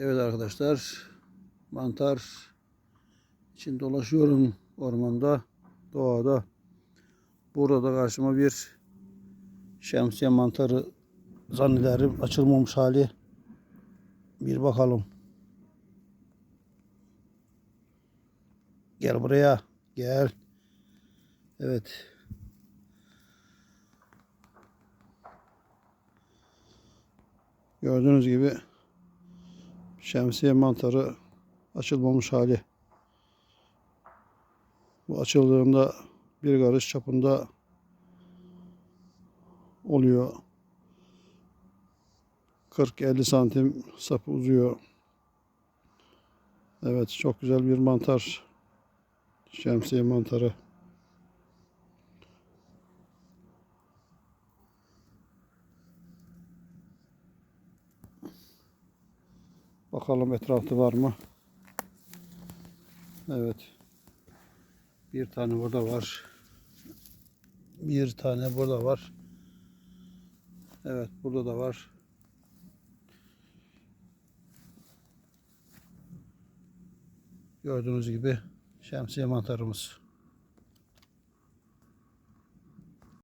Evet arkadaşlar mantar için dolaşıyorum ormanda doğada. Burada da karşıma bir şemsiye mantarı zannederim açılmamış hali. Bir bakalım. Gel buraya. Gel. Evet. Gördüğünüz gibi şemsiye mantarı açılmamış hali. Bu açıldığında bir karış çapında oluyor. 40-50 santim sapı uzuyor. Evet çok güzel bir mantar. Şemsiye mantarı. Bakalım etrafta var mı? Evet. Bir tane burada var. Bir tane burada var. Evet burada da var. Gördüğünüz gibi şemsiye mantarımız.